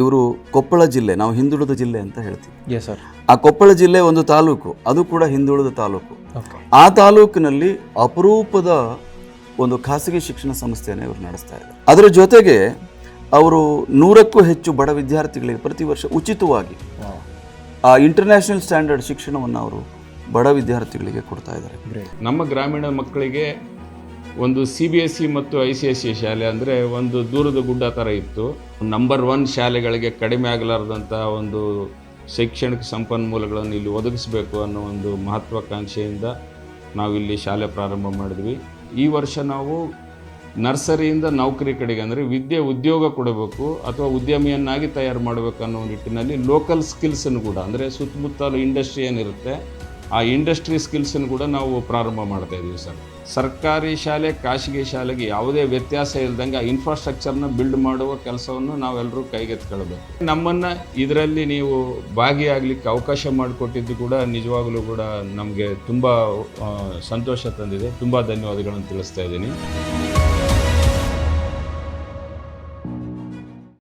ಇವರು ಕೊಪ್ಪಳ ಜಿಲ್ಲೆ ನಾವು ಹಿಂದುಳಿದ ಜಿಲ್ಲೆ ಅಂತ ಹೇಳ್ತೀವಿ. ಎಸ್ ಸರ್ ಆ ಕೊಪ್ಪಳ ಜಿಲ್ಲೆ ಒಂದು ತಾಲೂಕು ಅದು ಕೂಡ ಹಿಂದುಳಿದ ತಾಲೂಕು. ಆ ತಾಲೂಕಿನಲ್ಲಿ ಅಪರೂಪದ ಒಂದು ಖಾಸಗಿ ಶಿಕ್ಷಣ ಸಂಸ್ಥೆಯನ್ನು ಇವರು ನಡೆಸ್ತಾ ಇದ್ದಾರೆ. ಅದರ ಜೊತೆಗೆ ಅವರು ನೂರಕ್ಕೂ ಹೆಚ್ಚು ಬಡ ವಿದ್ಯಾರ್ಥಿಗಳಿಗೆ ಪ್ರತಿ ವರ್ಷ ಉಚಿತವಾಗಿ ಆ ಇಂಟರ್ನ್ಯಾಷನಲ್ ಸ್ಟ್ಯಾಂಡರ್ಡ್ ಶಿಕ್ಷಣವನ್ನು ಅವರು ಬಡ ವಿದ್ಯಾರ್ಥಿಗಳಿಗೆ ಕೊಡ್ತಾ ಇದ್ದಾರೆ. ನಮ್ಮ ಗ್ರಾಮೀಣ ಮಕ್ಕಳಿಗೆ ಒಂದು ಸಿ ಬಿ ಎಸ್ ಸಿ ಮತ್ತು ಐ ಸಿ ಎಸ್ ಸಿ ಶಾಲೆ ಅಂದರೆ ಒಂದು ದೂರದ ಗುಡ್ಡ ಥರ ಇತ್ತು. ನಂಬರ್ ಒನ್ ಶಾಲೆಗಳಿಗೆ ಕಡಿಮೆ ಆಗಲಾರ್ದಂಥ ಒಂದು ಶೈಕ್ಷಣಿಕ ಸಂಪನ್ಮೂಲಗಳನ್ನು ಇಲ್ಲಿ ಒದಗಿಸಬೇಕು ಅನ್ನೋ ಒಂದು ಮಹತ್ವಾಕಾಂಕ್ಷೆಯಿಂದ ನಾವಿಲ್ಲಿ ಶಾಲೆ ಪ್ರಾರಂಭ ಮಾಡಿದ್ವಿ. ಈ ವರ್ಷ ನಾವು ನರ್ಸರಿಯಿಂದ ನೌಕರಿ ಕಡೆಗೆ ಅಂದರೆ ವಿದ್ಯೆ ಉದ್ಯೋಗ ಕೊಡಬೇಕು ಅಥವಾ ಉದ್ಯಮಿಯನ್ನಾಗಿ ತಯಾರು ಮಾಡಬೇಕು ಅನ್ನೋ ನಿಟ್ಟಿನಲ್ಲಿ ಲೋಕಲ್ ಸ್ಕಿಲ್ಸನ್ನು ಕೂಡ, ಅಂದರೆ ಸುತ್ತಮುತ್ತಲು ಇಂಡಸ್ಟ್ರಿ ಏನಿರುತ್ತೆ ಆ ಇಂಡಸ್ಟ್ರಿ ಸ್ಕಿಲ್ಸನ್ನು ಕೂಡ ನಾವು ಪ್ರಾರಂಭ ಮಾಡ್ತಾ ಇದ್ದೀವಿ ಸರ್. ಸರ್ಕಾರಿ ಶಾಲೆ, ಖಾಸಗಿ ಶಾಲೆಗೆ ಯಾವುದೇ ವ್ಯತ್ಯಾಸ ಇಲ್ಲದಂಗೆ ಆ ಇನ್ಫ್ರಾಸ್ಟ್ರಕ್ಚರ್ನ ಬಿಲ್ಡ್ ಮಾಡುವ ಕೆಲಸವನ್ನು ನಾವೆಲ್ಲರೂ ಕೈಗೆತ್ಕೊಳ್ಬೇಕು ನಮ್ಮನ್ನು ಇದರಲ್ಲಿ ನೀವು ಭಾಗಿಯಾಗಲಿಕ್ಕೆ ಅವಕಾಶ ಮಾಡಿಕೊಟ್ಟಿದ್ದು ಕೂಡ ನಿಜವಾಗಲೂ ಕೂಡ ನಮಗೆ ತುಂಬ ಸಂತೋಷ ತಂದಿದೆ. ತುಂಬ ಧನ್ಯವಾದಗಳನ್ನು ತಿಳಿಸ್ತಾ ಇದ್ದೀನಿ.